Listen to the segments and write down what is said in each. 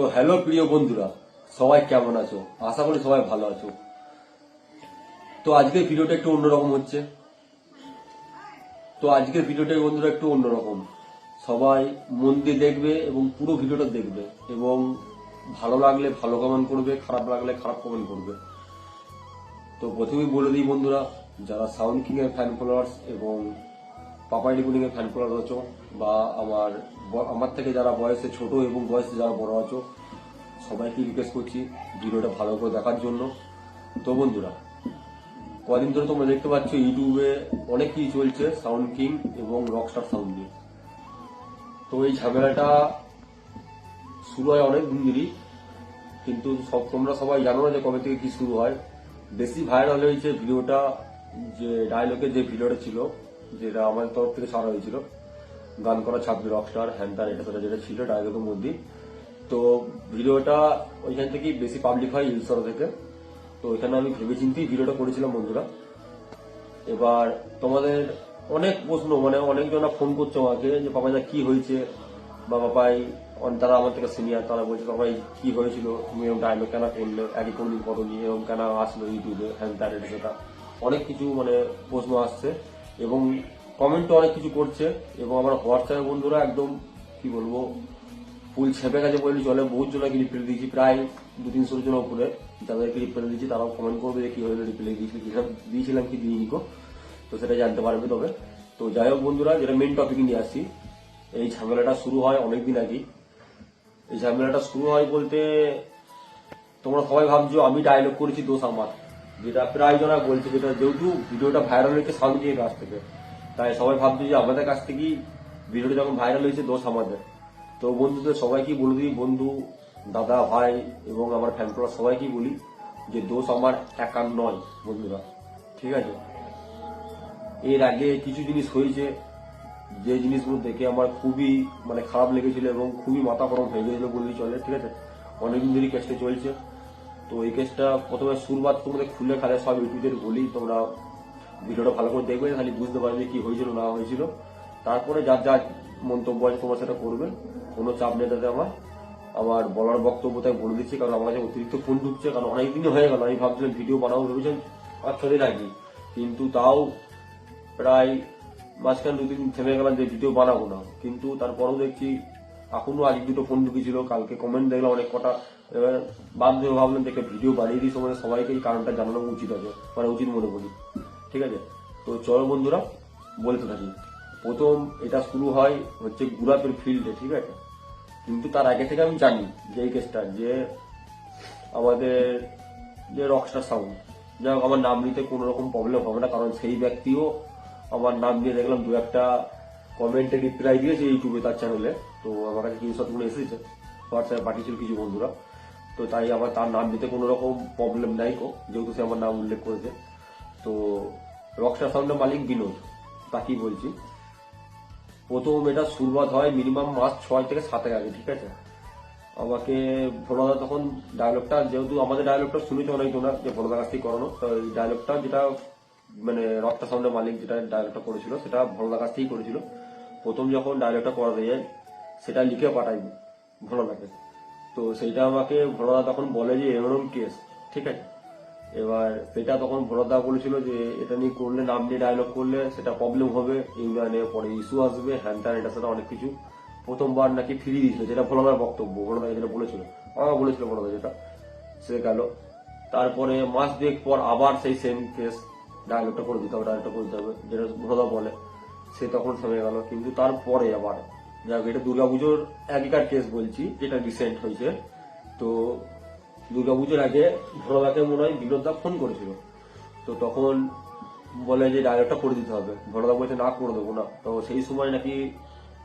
তো হ্যালো প্রিয় বন্ধুরা, সবাই কেমন আছো? আশা করি সবাই ভালো আছো। তো আজকের ভিডিওটা একটু অন্যরকম হচ্ছে। তো আজকের ভিডিওটা বন্ধুরা একটু অন্যরকম। সবাই মন দিয়ে দেখবে এবং পুরো ভিডিওটা দেখবে এবং ভালো লাগলে ভালো কমেন্ট করবে, খারাপ লাগলে খারাপ কমেন্ট করবে। তো প্রথমেই বলে দিই বন্ধুরা, যারা সাউন্ড কিং এর ফ্যান ফলোয়ার্স এবং পাপাই রিকুনিং এর ফ্যান ফলোয়ার আছো বা আমার আমার থেকে যারা বয়সে ছোট এবং বয়সে যারা বড় আছো, সবাইকে রিকোয়েস্ট করছি ভিডিওটা ভালো করে দেখার জন্য। তো বন্ধুরা, কদিন ধরে তোমরা দেখতে পাচ্ছ, ইউটিউবে অনেক কিছু চলছে সাউন্ড কিং এবং রকস্টার সাউন্ড নিয়ে। তো এই ঝামেলাটা শুরু হয় অনেক দিন ধরেই, কিন্তু সব তোমরা সবাই জানো না যে কবে থেকে কি শুরু হয়। বেশি ভাইরাল হয়েছে ভিডিওটা, যে ডায়লগের যে ভিডিওটা ছিল, যেটা আমাদের তরফ থেকে ছাড়া হয়েছিল। গান করা ছাত্রী রকস্টার হ্যান এটা সেটা যেটা ছিল ডায়লগের মধ্যে তো ভিডিওটা ওইখান থেকেই বেশি পাবলিক হয় ইলসরা থেকে। তো ওইখানে আমি ভেবেচিন্তেই ভিডিওটা করেছিলাম বন্ধুরা। এবার তোমাদের অনেক প্রশ্ন মানে অনেকজনা ফোন করছে আমাকে যে বাবাই কি হয়েছে? বা বাবাই তারা আমার থেকে সিনিয়র তারা বলছে বাবাই কি হয়েছিল? তুমি এরকম ডায়লগ কেন করলে? একই কোনদিন করনি? এরকম কেন আসলো ইউটিউবে হ্যান তার এটা অনেক কিছু মানে প্রশ্ন আসছে। এবং কমেন্টও অনেক কিছু করছে এবং আমার হোয়াটসঅ্যাপে বন্ধুরা একদম, কি বলব, ফুল ছেপে গেছে বলে চলে বহুত জনকে রিপ্লাই দিয়েছি, প্রায় দু তিনশো জন উপরে। যাদেরকে রিপ্লাই দিয়েছি তারাও কমেন্ট করবে কি হলো রিপ্লাই দিয়েছিল দিয়েছিলাম কি দিইনি গো, তো সেটা জানতে পারবে তবে। তো যাই হোক বন্ধুরা, যেটা মেন টপিক নিয়ে আসছি, এই ঝামেলাটা শুরু হয় অনেকদিন আগে এই ঝামেলাটা শুরু হয় বলতে, তোমরা সবাই ভাবছ, আমি ডায়লগ করেছি দোষ আমার। যেটা প্রায় জনা বলছে, যেটা যেহেতু ভিডিওটা ভাইরাল হয়েছে সাউন্ডের কাছ থেকে। তাই সবাই ভাবছে যে আমাদের কাছ থেকেই ভিডিওটা যখন ভাইরাল হয়েছে দোষ আমাদের। তো বন্ধুদের সবাইকেই বলে দিই, বন্ধু, দাদা, ভাই এবং আমার ফ্যান ফলোয়ার সবাইকেই বলি যে দোষ আমার একার নয় বন্ধুরা, ঠিক আছে? এর আগে কিছু জিনিস হয়েছে, যে জিনিসগুলো দেখে আমার খুবই মানে খারাপ লেগেছিল এবং খুবই মাথা গরম হয়ে গেছিল বললেই চলে, ঠিক আছে? অনেকদিন ধরেই কেসটা চলছে। তো এই কেসটা প্রথমে শুরুবাত তোমাদের খুলে খালে, সব ইউটিউবের বলি তোমরা ভিডিওটা ভালো করে দেখবে, খালি বুঝতে পারবে কি হয়েছিল, না হয়েছিল। তারপরে যার যার মন্তব্য আছে তোমরা সেটা করবে। কোনো চাপ নেই তাতে আমার। আমার বলার বক্তব্য তাই বলে দিচ্ছি, কারণ আমার কাছে অতিরিক্ত ফোন ঢুকছে, কারণ অনেকদিনই হয়ে গেল। আমি ভাবছিলাম ভিডিও বানাবো, ভেবেছিলাম পাঁচ ছ দিন আগে। কিন্তু তাও প্রায় মাঝখানে দুদিন থেমে গেলাম যে ভিডিও বানাবো না। কিন্তু তারপরেও দেখছি এখনও আজ দুটো ফোন ঢুকেছিল, কালকে কমেন্ট দেখলাম অনেক কটা। এবার বাধ্য ভাবলাম দেখে ভিডিও বানিয়ে দিই সময় সবাইকে এই কারণটা জানানো উচিত আছে মানে উচিত মনে করি। ঠিক আছে? তো চলো বন্ধুরা, বলতে থাকি। প্রথম এটা শুরু হয় হচ্ছে গুলাপের ফিল্ডে ঠিক আছে? কিন্তু তার আগে থেকে আমি জানি যে এই কেসটা যে আমাদের যে রকস্টার সাউন্ড যাই হোক, আমার নাম নিতে কোনো রকম প্রবলেম হবে না, কারণ সেই ব্যক্তিও আমার নাম নিয়ে দেখলাম, দু একটা কমেন্টে রিপ্লাই দিয়েছে ইউটিউবে তার চ্যানেলে তো আমার কাছে কিছু শতগুলো এসেছে হোয়াটসঅ্যাপে পাঠিয়েছিল কিছু বন্ধুরা। তো তাই আমার তার নাম নিতে কোনো রকম প্রবলেম নাই কো যেহেতু সে আমার নাম উল্লেখ করেছে। তো রকস্টার সাউন্ডের মালিক বিনোদ, তাকেই বলছি। প্রথম এটা শুরুয়াত হয় মিনিমাম মাস ছয় থেকে সাতের আগে, ঠিক আছে? আমাকে ভোলাদা তখন ডায়লগটা যেহেতু আমাদের ডায়লগটা শুনেছে অনেক জনা যে ভোলাদার কাছ থেকে করানো, তো এই ডায়লগটা যেটা মানে রক্তা সাউন্ডের মালিক যেটা ডায়লগটা করেছিল, সেটা ভোলাদার কাছ থেকেই করেছিল। প্রথম যখন ডায়লগটা করাতে যায় সেটা লিখে পাঠাই ভোলাদাকে তো সেইটা আমাকে ভোলাদা তখন বলে যে, এরকম কেস ঠিক আছে? এবার সেটা তখন ভোলাদা বলেছিল যে, এটা নিয়ে করলে, নাম নিয়ে ডায়লগ করলে সেটা প্রবলেম হবে ইউনিয়নে পরে ইস্যু আসবে, হ্যান ত্যান, এটা সেটা অনেক কিছু। প্রথমবার নাকি ফিরিয়ে দিয়েছিল, যেটা ভোলাদার বক্তব্য, ভোলাদা যেটা বলেছিল আমার বলেছিল ভোলাদা যেটা, সে গেল। তারপরে মাস দুয়েক পর আবার সেই সেম কেস ডায়লগটা করে দিতে হবে ডায়লগটা করে দিতে হবে, যেটা ভোলাদা বলে। সে তখন থেমে গেল, কিন্তু তারপরে আবার, যাক, এটা দুর্গাপুজোর আগেকার কেস বলছি, যেটা রিসেন্ট হয়েছে, তো দুর্গাপুজোর আগে ভোলাদাকে মনে হয় বিনোদদা ফোন করেছিল। তো তখন বলে যে ডায়লগটা করে দিতে হবে। ভোলাদা বলছে, না, করে দেবো না। তো সেই সময় নাকি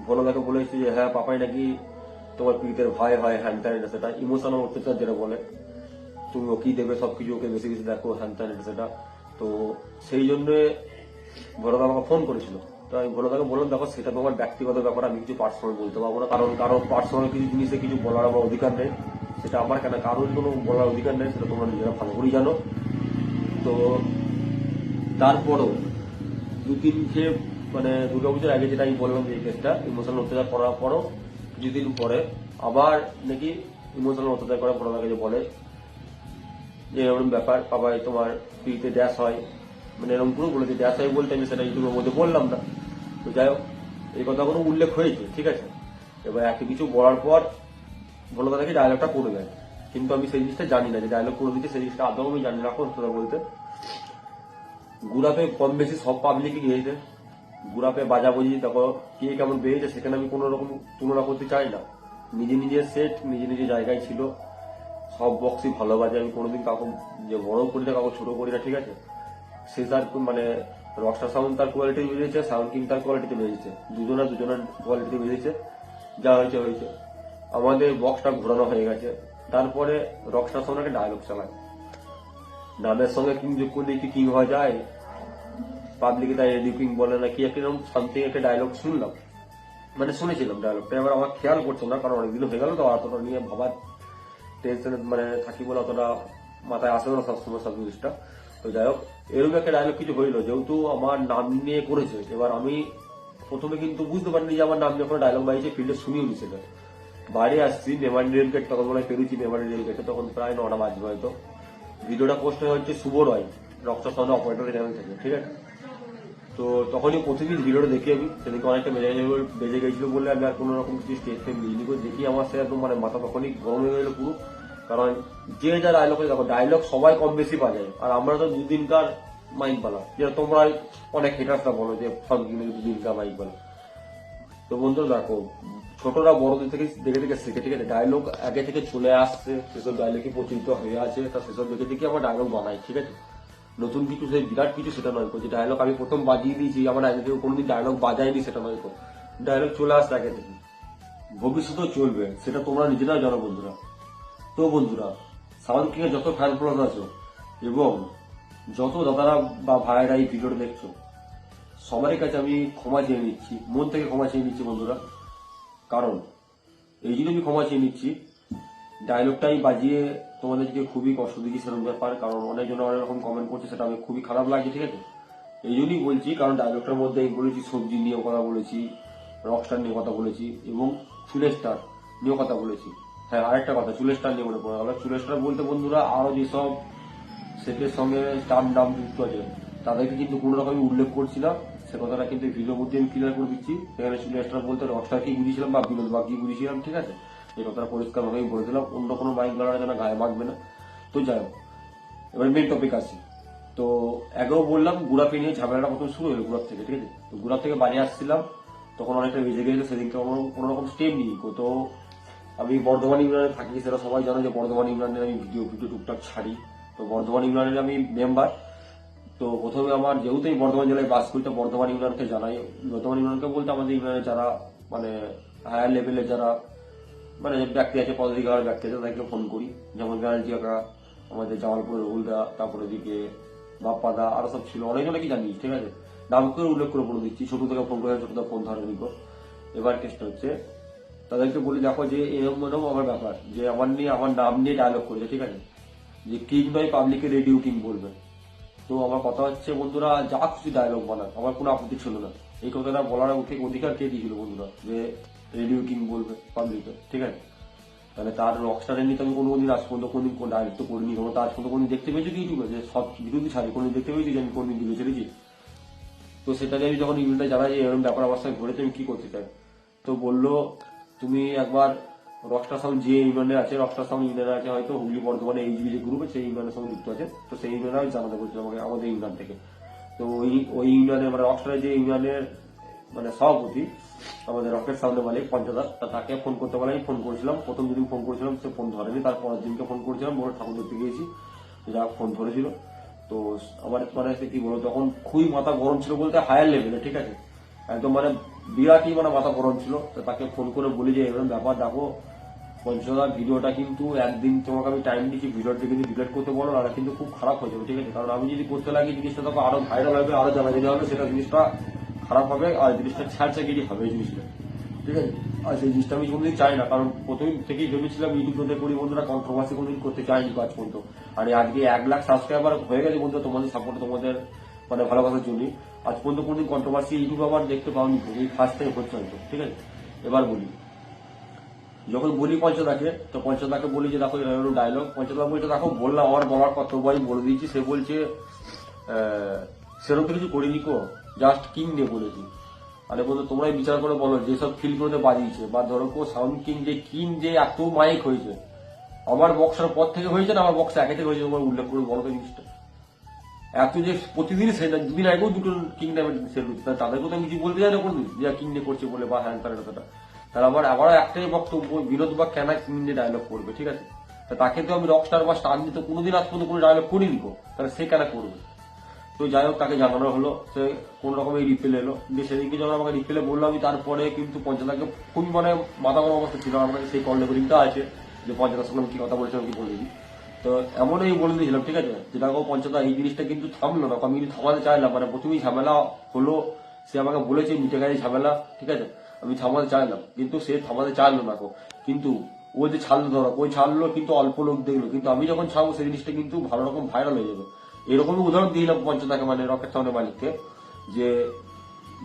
ভোলাদাকে বলেছে যে হ্যাঁ পাপাই নাকি তোমার পীড়িতের ভাই হয়, হ্যান ত্যান এটা সেটা। ইমোশনাল অত্যাচার যেটা বলে, তুমি ও কি দেবে? সবকিছু ওকে বেশি বেশি দেখো, হ্যান ত্যান এটা সেটা। তো সেই জন্য ভোলাদা আমাকে ফোন করেছিল। তো আমি ভোলাদাকে বললাম, দেখো, সেটা তোমার ব্যক্তিগত ব্যাপার, আমি কিছু পার্সোনাল বলতে পারব না। কারণ কারও পার্সোনাল কিছু জিনিসে কিছু বলার আমার অধিকার নেই। সেটা আমার কেন, কারোর কোনো বলার অধিকার নেই, সেটা তোমরা নিজেরা ভালো করেই জানো। তো তারপরও দু তিন খেয়ে মানে দুর্গাপুজোর আগে যেটা আমি বললাম যে এই কেসটা ইমোশনাল অত্যাচার করার পরও কিছুদিন পরে আবার নাকি ইমোশনাল অত্যাচার করে ঘটনাকে যে বলে। যে এরকম ব্যাপার বাবাই তোমার ফ্রিতে ড্যাশ হয়। মানে এরকম পুরো বলেছে ড্যাশ হয় বলতে আমি সেটা ইউটিউবের মধ্যে বললাম না। তো যাই হোক, এই কথাগুলো উল্লেখ হয়েছে, ঠিক আছে? এবার এত কিছু বলার পর বলো তাদেরকে ডায়লগটা করে দেয় কিন্তু আমি সেই জিনিসটা জানি না, যে ডায়লগ করে দিচ্ছে সেই জিনিসটা আদৌ আমি জানি না তোরা বলতে। গুড়াপে কম বেশি সব পাবলিকই গিয়েছে গুড়াপে বাজাবুজি দেখো, কে কেমন বেরিয়েছে সেখানে আমি কোনো রকম তুলনা করতে চাই না। নিজে নিজের সেট নিজে নিজে জায়গায় ছিল। সব বক্সই ভালো বাজে, আমি কোনোদিন কাউকে, যে বড় করি না, কাউকে ছোটো করি না, ঠিক আছে? সে তার মানে রকস্টার সাউন্ড তার কোয়ালিটি বেরিয়েছে সাউন্ড কিং তার কোয়ালিটিতে বেরিয়েছে। দুজনা দুজনের কোয়ালিটিতে বেরিয়েছে। যা হয়েছে হয়েছে। আমাদের বক্সটা ঘোরানো হয়ে গেছে। তারপরে রকস্টার সঙ্গে একটা ডায়লগ চালায় নামের সঙ্গে কিং যোগ করলে কি কিং হওয়া যায়? পাবলিকে তাই রেডিও কিং বলে না, কি এরকম সামথিং একটা ডায়লগ শুনলাম। মানে শুনেছিলাম ডায়লগটা এবার আমার খেয়াল করছে না, কারণ অনেকদিন হয়ে গেল তো অতটা নিয়ে ভাবার টেনশনে মানে থাকি বলে অতটা মাথায় আসে না সবসময় সব জিনিসটা। তো যাই হোক, এরকম একটা ডায়লগ কিছু হইল। যেহেতু আমার নাম নিয়ে করেছে, এবার আমি প্রথমে কিন্তু বুঝতে পারিনি যে আমার নাম যখন ডায়লগ বাড়িয়েছে ফিল্ডে শুনিও নি বাইরে আসছি মেমারি রেল গেট তখন মনে হয় পেরুছি মেমারি রেল গেটে তখন প্রায় নটা বাজবে হয়তো। ভিডিওটা পোস্ট হচ্ছে শুভ রয় রক্ত সাউন্ড অপারেটর চ্যানেল থেকে, ঠিক আছে? তো তখনই প্রতিদিন ভিডিওটা দেখি আমি সেদিকে অনেকটা বেজে বেজে গেছিল বলে আমি আর কোনো রকম কিছু স্টেজ ফেম করে দেখি আমার সে একদম মানে মাথা তখনই গরম হয়ে গেলো পুরো। কারণ যে যা ডায়লগ দেখো ডায়লগ সবাই কম বেশি বাজায় আর আমরা তো দুদিনকার মাইক পালা যেটা তোমরা অনেক হেটার্সরা বলো যে সব দুদিনকার মাইক পালা তো বন্ধুরা দেখো ছোটরা বড়দের থেকে দেখে দেখে শিখে ঠিক আছে ডায়লগ আগে থেকে চলে আসছে, সেসব ডায়লগে প্রচলিত হয়ে আছে, তা সেসব দেখে দেখে আমরা ডায়লগ বানাই, ঠিক আছে? নতুন কিছু, সেই বিরাট কিছু সেটা নয় যে ডায়লগ আমি প্রথম বাজিয়ে দিয়েছি, আমার আগে থেকে কোনোদিন ডায়লগ বাজাইনি সেটা নয় ডায়লগ চলে আসছে আগে থেকে। ভবিষ্যতেও চলবে, সেটা তোমরা নিজেরাও জানো বন্ধুরা। তো বন্ধুরা, সাউন্ড কিং এর যত ফ্যান ফলোয়ার আছো, এবং যত দাদারা বা ভাইয়েরা এই ভিডিওটা দেখছ, সবারই কাছে আমি ক্ষমা চেয়ে নিচ্ছি, মন থেকে ক্ষমা চেয়ে নিচ্ছি বন্ধুরা। কারণ, এই জন্য আমি ক্ষমা চেয়ে নিচ্ছি। ডায়লগটাই বাজিয়ে তোমাদেরকে খুবই কষ্ট দিচ্ছি সেরকম ব্যাপার, কারণ অনেকজন অনেক রকম কমেন্ট করছে, সেটা আমি খুবই খারাপ লাগছে, ঠিক আছে? এই জন্যই বলছি, কারণ ডায়লগটার মধ্যে আমি বলেছি, সবজি নিয়েও কথা বলেছি রকস্টার নিয়ে কথা বলেছি, এবং চুলের স্টার নিয়েও কথা বলেছি। হ্যাঁ আরেকটা কথা চুলের স্টার নিয়ে মনে পড়ে। গেল চুলের স্টার বলতে বন্ধুরা, আরও যেসব সেটের সঙ্গে স্টার নাম যুক্ত আছে, তাদেরকে কিন্তু কোনো রকমই উল্লেখ করছি না। সে কথাটা কিন্তু ভিডিওর মধ্যে আমি ক্লিয়ার করে দিচ্ছি। সেখানে স্টার বলতে কি বুঝিয়েছিলাম বা বিনোদ বাগকেই বুঝিয়েছিলাম ঠিক আছে? এই কথাটা পরিষ্কার ভাবেই বলে দিলাম। অন্য কোনো বাইক গাড়ার যেন গায়ে মাখবে না। তো যাই হোক, এবার মেন টপিক আসি। তো আগেও বললাম গুড়াপি নিয়ে ঝামেলাটা প্রথম শুরু হলো গুড়াপ থেকে, ঠিক আছে? তো গুড়াপ থেকে বাড়ি আসছিলাম, তখন অনেকটা বেজে গেছিল সেদিনকে কোনো কোনো রকম স্টেপ নিই। তো আমি বর্ধমান ইউনিয়নে থাকি, সেটা সবাই জানো যে বর্ধমান ইউনিয়নের আমি ভিডিও ভিডিও টুকটাক ছাড়ি। তো বর্ধমান ইউনিয়নের আমি মেম্বার তো প্রথমে আমার যেহেতু এই বর্ধমান জেলায় বাস করি, তো বর্ধমান ইউনিয়নকে জানাই। বর্ধমান ইউনিয়নকে বলতে আমাদের ইউনিয়নে যারা মানে হায়ার লেভেলে যারা মানে ব্যক্তি আছে, পদাধিকার ব্যক্তি আছে, তাদেরকে ফোন করি। যেমন ব্যানার্জি কাকা, আমাদের জামালপুর রহুলদা, তারপরে দিকে বাপ্পাদা, আরও সব ছিল। অনেক অনেকজনকে জানি, ঠিক আছে? নাম করে উল্লেখ করে বলে দিচ্ছি। ছোট থেকে ফোন করে ছোটদা ফোন ধরেনি গো। এবার কেসটা হচ্ছে, তাদেরকে বলি, দেখো যে, এরকম এরকম আমার ব্যাপার, যে আমার নিয়ে, আমার নাম নিয়ে ডায়লগ করেছে, ঠিক আছে? যে কিং নয় পাবলিকে রেডিও কিং বলবে। তো আমার কথা হচ্ছে, বন্ধুরা, যা খুশি ডায়লগ বানাক আমার কোনো আপত্তি ছিল না। এই কথাটা বলার ঠিক অধিকার কে দিয়েছিল, বন্ধুরা? যে রেডিও কিং বলবে পাবলিকে ঠিক আছে? তাহলে তার রকস্টারের নিয়ে আমি কোনোদিন আজ পর্যন্ত কোনদিন কোন ডাইরেক্ট তো করিনি কোনো তার পর্যন্ত কোনদিন দেখতে পেয়েছি ইউটিউবে, যে সব বিরোধী ছাড়ি কোনদিন দেখতে পেয়েছি যে আমি কোনদিন ভিডিও ছেড়েছি তো সেটা আমি যখন ইউনিটটা জানা যে এরকম ব্যাপার অবস্থায় ঘটেছে, আমি কি করতে চাই? তো বলল, তুমি একবার রকস্টার সাউন্ড যে ইউনিয়নে আছে রকস্টার সাউন্ড ইউনিয়নে আছে, হয়তো হুগলি বর্ধমানে এইচবি যে গ্রুপ সেই ইউনিয়নের সঙ্গে যুক্ত আছে। তো সেই ইউনিয়নে আমি জানাতে বলছি, আমাকে, আমাদের ইউনিয়ন থেকে। তো ওই ওই ইউনিয়নের মানে রকস্টারের যে ইউনিয়নের মানে সভাপতি, আমাদের রকেট সাউন্ডের মালিক পঞ্চদাস, তা তাকে ফোন করতে বলে, আমি ফোন করেছিলাম। প্রথম যেদিন ফোন করেছিলাম, সে ফোন ধরেনি। তার পরের দিনকে ফোন করেছিলাম বড় ঠাকুর দেখতে গিয়েছি। যা ফোন ধরেছিল। তো আমার মানে সে কি বলো তখন খুবই মাথা গরম ছিল বলতে হায়ার লেভেলে ঠিক আছে? একদম মানে বিরাটই মানে মাথা গরম ছিল। তাকে ফোন করে বলি যে, এরকম ব্যাপার, দেখো পঞ্চদা ভিডিওটা কিন্তু একদিন তোমাকে আমি টাইম দিচ্ছি, ভিডিওটা কিন্তু ডিলেট করতে বলো আর কিন্তু খুব খারাপ হয়ে যাবে, ঠিক আছে? কারণ আমি যদি করতে লাগি জিনিসটা, তখন আরও ভাইরাল হবে, আরও জানাজানি হবে, সেটা জিনিসটা খারাপ হবে, আর জিনিসটা ছ্যাঁচা হবে এই জিনিসটা, ঠিক আছে? আর সেই জিনিসটা আমি কোনোদিন চাই না, কারণ প্রথম থেকেই ভেবেছিলাম ইউটিউব ইউটিউবে করি বন্ধুরা কন্ট্রোভার্সি কোনোদিন করতে চাইনি আজ পর্যন্ত। আর আজকে এক লাখ সাবস্ক্রাইবার হয়ে গেছে বন্ধু তোমাদের সাপোর্ট তোমাদের মানে ভালোবাসার জন্য আজ পর্যন্ত কোনোদিন কন্ট্রোভার্সি ইউটিউব আবার দেখতে পাওনি, এই ফার্স্ট টাইম হচ্ছে ঠিক আছে? এবার বলি যখন বলি পঞ্চদাকে, তো পঞ্চদাকে বলি যে দেখো, এরকম ডায়লগ পঞ্চদা বলছে, দেখো, বললাম, আমার বলার আমি বলে দিয়েছি। সে বলছে সেরকম কিছু করিনি কো জাস্ট কিং নিয়ে বলেছি আরে বলতো তোমরাই বিচার করে বলো যেসব ফিল করতে বাজিয়েছে। বা ধরো কো সাউন্ড কিং যে কিং যে এত মাইক হয়েছে। আমার বক্সের পর থেকে হয়েছে না, আমার বক্স একে থেকে হয়েছে তোমার উল্লেখ করে বলো জিনিসটা। এত যে প্রতিদিন সে, দুদিন আগেও দুটো কিং নামের সেল হচ্ছে তাদেরকেও তো আমি কিছু বলতে যাই না কোনোদিন, যে কিং নিয়ে করছে বলে, বা হ্যান তার কথা তাহলে আমার আবার একটাই বক্তব্য, বিনোদ বা কেন কিং নিয়ে ডায়লগ করবে, ঠিক আছে? তা তাকে তো আমি রকস্টার বা স্টার নিয়ে তো কোনোদিন আজ পর্যন্ত কোনো ডায়লগ করিনি কো তাহলে সে কেন করবে? তো যাই হোক, তাকে জানানো হলো, সে কোন রকমের রিপেল এলো। যে সেদিনকে যখন আমাকে রিপেলে বলল, আমি তারপরে কিন্তু পঞ্চায়েতকে খুবই মানে মাথা গরম অবস্থা ছিল। আমার কাছে সেই কল রেকর্ডিংটা আছে, যে পঞ্চায়েতের সঙ্গে আমি কি কথা বলছিলাম কি বলে দিই তো এমন আমি বলে দিয়েছিলাম, ঠিক আছে? যেটা পঞ্চায়েত এই জিনিসটা কিন্তু থামলো না। আমি কিন্তু থামাতে চাইলাম মানে প্রথমেই ঝামেলা হলো। সে আমাকে বলেছে মিটে গেছে ঝামেলা, ঠিক আছে? আমি থামাতে চাইলাম কিন্তু সে থামাতে চাইলো না কিন্তু ও যে ছাড়লো ধরো, ওই ছাড়লো কিন্তু অল্প লোক দেখল। কিন্তু আমি যখন ছাড়বো, সেই জিনিসটা কিন্তু ভালো রকম ভাইরাল হয়ে যাবে। এরকমই উদাহরণ দিলাম পঞ্চায়েতকে মানে রকেট সাউন্ডের মালিককে, যে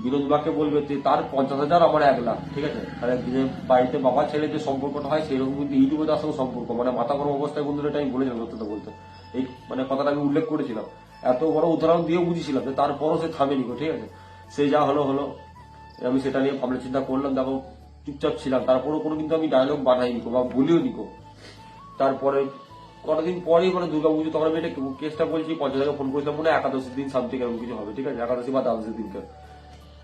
বিনোদ বাকে বলবে যে, তার পঞ্চাশ হাজার, আমার এক লাখ। ঠিক আছে? তাহলে যে বাড়িতে বাবা ছেলে যে সম্পর্কটা হয়, সেরকম কিন্তু ইউটিউবে তার সঙ্গে সম্পর্ক। মানে মাথা গরম অবস্থায় বন্ধুরা এটা আমি বলেছিলাম সত্যতা বলতে। এই মানে কথাটা আমি উল্লেখ করেছিলাম। এত বড় উদাহরণ দিয়ে বুঝেছিলাম যে, তারপরও সে থামেনি ঠিক আছে? সে যা হলো হলো। আমি সেটা নিয়ে ভাবনা চিন্তা করলাম দেখো চুপচাপ ছিলাম। তারপরেও কোনো কিন্তু আমি ডায়লগ বানাইনি বা বলিও নিকো তারপরে কতদিন পরেই মানে দুর্গা পুজো তখন আমি এটা কেসটা বলছি পঞ্চাশ টাকা ফোন করেছিলাম মনে একাদশীর দিন, সামথিং এরকম কিছু হবে, ঠিক আছে? একাদশী বা দ্বাদশীর দিনকে।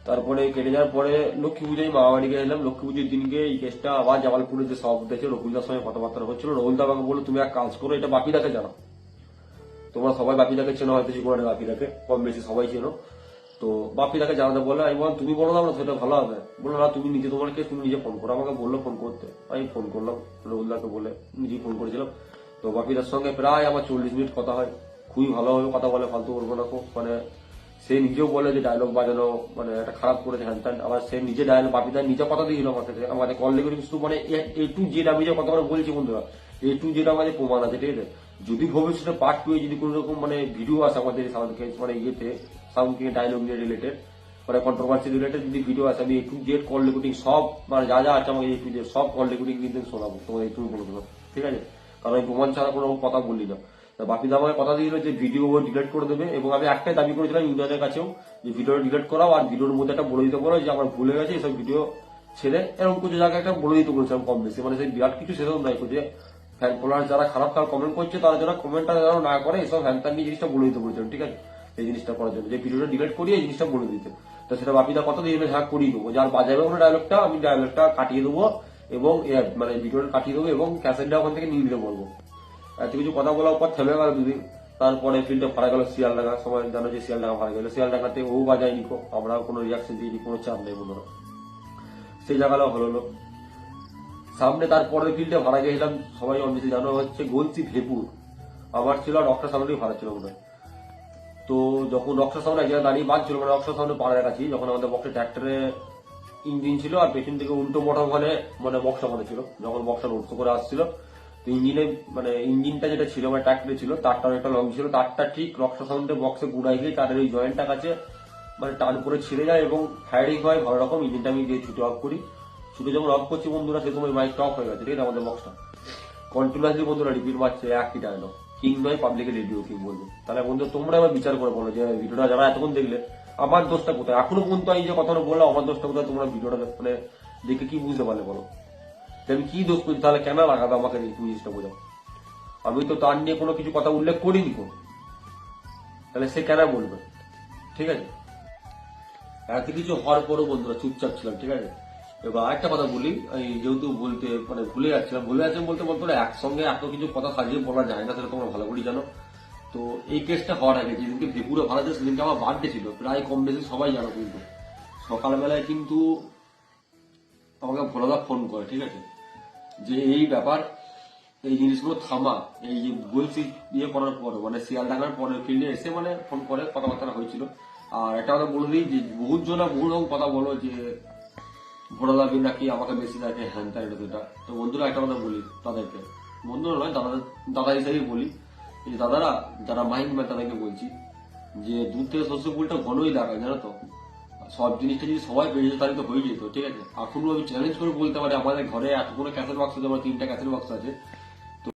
তারপরে কেটে যাওয়ার পরে লক্ষ্মী পুজোয় মামা বাড়ি গেলাম। লক্ষ্মী পুজোর দিনকে এই কেসটা আবার জামালপুরে যে সভাপতি আছে রকুলদার সঙ্গে কথাবার্তা হচ্ছিল। রকুলদা আমাকে বলল, তুমি এক কাজ করো, এটা বাপিদাকে জানো। তোমরা সবাই বাপিদাকে চেনো, হয়তো জীবনে বাপিদাকে কম বেশি সবাই চেনো। তো বাপিদাকে জানাতে বলে, আমি বললাম, তুমি বলো না সেটা ভালো হবে। বলল, না, তুমি নিজে তোমার কেস, তুমি নিজে ফোন করো। আমাকে বলল ফোন করতে। আমি ফোন করলাম রকুলদাকে বলে, নিজেই ফোন করেছিলাম। তো বাপিদার সঙ্গে প্রায় আমার চল্লিশ মিনিট কথা হয়। খুবই ভালোভাবে কথা বলে, ফালতু করব না খুব। মানে সে নিজেও বলে যে ডায়লগ বাজানো মানে একটা খারাপ করেছে হ্যান ত্যান আবার সে নিজে ডায়লগ বাপিদা নিজে কথা দিয়েছিল আমার কাছে আমাদের কল রেকর্ডিং শুধু মানে এ টু জেড আমি যে কথা বলে বলছি বন্ধুরা, এ টু জেড আমাদের প্রমাণ আছে, ঠিক আছে? যদি ভবিষ্যতে পার্ট টু যদি কোনো রকম মানে ভিডিও আসে আমাদের মানে ইয়েতে কিং ডায়লগ নিয়ে রিলেটেড মানে কন্ট্রোভার্সি রিলেটেড যদি ভিডিও আসে, আমি A to Z call recording সব মানে যা যা আছে আমাকে এ টু জেড সব কল রেকর্ডিং কিন্তু শোনাবো তোমাদের একটু বলে দেবো, ঠিক আছে? কারণ আমি প্রমাণ ছাড়া কোনো কথা বলি না। বাপিদা আমাকে কথা দিয়েছিল যে ভিডিও ডিলিট করে দেবে, এবং আমি একটাই দাবি করেছিলাম ইউনিয়নের কাছেও যে ভিডিও ডিলিট করাও, আর ভিডিওর মধ্যে একটা বলে দিতে পারো যে আমার ভুলে গেছে, এসব ভিডিও ছেড়ে, এরকম কিছু জায়গায় একটা বলে দিতে বলেছিলাম কম বেশি। মানে সেই বিরাট কিছু সেরকম নাই, যে ফ্যান ফলোয়ার যারা খারাপ খারাপ কমেন্ট করছে, তারা যারা কমেন্টটা যেন না করে, এসব ফ্যান ফ্যান নিয়ে জিনিসটা বলে দিতে বলেছিলাম, ঠিক আছে? এই জিনিসটা করার জন্য। যে ভিডিওটা ডিলিট করি এই জিনিসটা বলে দিতে। তো সেটা বাপিদা কত দিয়ে হ্যাঁ করিয়ে দেবো। যার বাজাবে ওখানে ডায়লগটা আমি ডায়লগটা কাটিয়ে দেবো এবং মানে ভিডিওটা কাটিয়ে দেবো এবং ক্যাসেটটা ওখান থেকে নিয়ে নিতে বলব। এত কিছু কথা বলার পর থেমে গেল দুদিন। তারপরে ফিল্ডটা ফারা গেল শিয়ালডাঙ্গা সবাই জানো যে শিয়ালডাঙ্গা ফারা গেল। শিয়ালডাঙ্গাতে ও বাজায়নি কো। আমরাও কোনো রিয়াকশন দিইনি, কোনো চাপ নেই বন্ধুরা। সেই জায়গাটাও হলো না সামনে তারপরে ফিল্ডে ভাড়া গেছিলাম সবাই অনেক জানো হচ্ছে গলসি ভেপুর। আমার ছিল ডক্টর সামনেই ভাড়া ছিল মনে হয়। তো যখন ডক্টর সামনে এক জায়গায় দাঁড়িয়ে বাঁধছিল মানে ডক্টর সামনে পাড়ার কাছে, যখন আমাদের বক্সে ট্র্যাক্টরে ইঞ্জিন ছিল আর পেছন থেকে উল্টো মোটর মানে মানে বক্সা মানে ছিল, যখন বক্সা উল্টো করে আসছিল, তো ইঞ্জিনে মানে ইঞ্জিনটা যেটা ছিল মানে ট্র্যাক্টরে ছিল তারটা একটা লং ছিল, তারটা ঠিক রক্সা সাউন্ডে বক্সে গুড়াই গিয়ে তাদের ওই জয়েন্টটা কাছে মানে টান করে ছিঁড়ে যায় এবং ফায়ারিং হয়, ভালো রকম ইঞ্জিনটা আমি দিয়ে ছুটে অফ করি। ছুটে যখন অফ করছি বন্ধুরা সে সময় মাইকটা অফ হয়ে গেছে, ঠিক আছে, আমাদের বক্সটা কন্টিনিউসলি বন্ধুরা রিপিট মারছে, একই ডায়লগ কিং নয় পাবলিকের রেডিও কিং বলব। তাহলে বন্ধু, তোমরা এবার বিচার করে বলো যে, ভিডিওটা যারা এতক্ষণ দেখলে, আমার দোষটা কোথায়? এখনও পর্যন্ত আমি যে কথাটা বললাম, আমার দোষটা কোথায়? তোমরা ভিডিওটা মানে দেখে কি বুঝতে পারলে বলো? যে আমি কি দোষ করছি তাহলে কেন লাগাবে আমাকে এই জিনিসটা বোঝাও? আমি তো তার নিয়ে কোনো কিছু কথা উল্লেখ করিনি কো তাহলে সে কেন বলবে? ঠিক আছে? এত কিছু হওয়ার পরও বন্ধুরা চুপচাপ ছিলাম, ঠিক আছে? এবার আরেকটা কথা বলি যেহেতু বলতে মানে ভুলে যাচ্ছিলাম ভুলে যাচ্ছিলাম বলতে বন্ধুরা একসঙ্গে এত কিছু কথা সাজিয়ে বলা যায় না, সেটা তোমরা ভালো করে জানো। তো এই কেসটা হওয়ার আগে, যেদিনকে ভেপুরে ভাড়া সেদিনকে আমার বার্থডে ছিল, প্রায় কম বেশি সবাই জানো কিন্তু। সকালবেলায় কিন্তু আমাকে ভোলাদা ফোন করে, ঠিক আছে? যে এই ব্যাপার, এই জিনিসগুলো থামা, এই যে বলছি ইয়ে করার পরে মানে শিয়াল ডাঙার পরে ফিল্ডে এসে মানে ফোন করে, কথাবার্তা হয়েছিল। আর একটা কথা বলে দিই যে বহুত জনা বহু রকম কথা বলো যে ভোলা লাগবে নাকি? আমাকে বেশি লাগে হ্যান ত্যান এটা সেটা। তো বন্ধুরা, একটা কথা বলি তাদেরকে। বন্ধুরা নয়, দাদা দাদা হিসাবেই বলি। যে দাদারা, যারা মাইন্ড ম্যান তাদেরকে বলছি যে দুধ থেকে শস্য ফুলটা ঘনই লাগায়, জানো তো? সব জিনিসটা যদি সবাই পেয়ে যেত তাহলে তো হয়ে যেত, ঠিক আছে? এখনও আমি চ্যালেঞ্জ করে বলতে পারি, আমাদের ঘরে এতগুলো ক্যাসেট বাক্স আছে আমার তিনটা ক্যাসেট বাক্স আছে।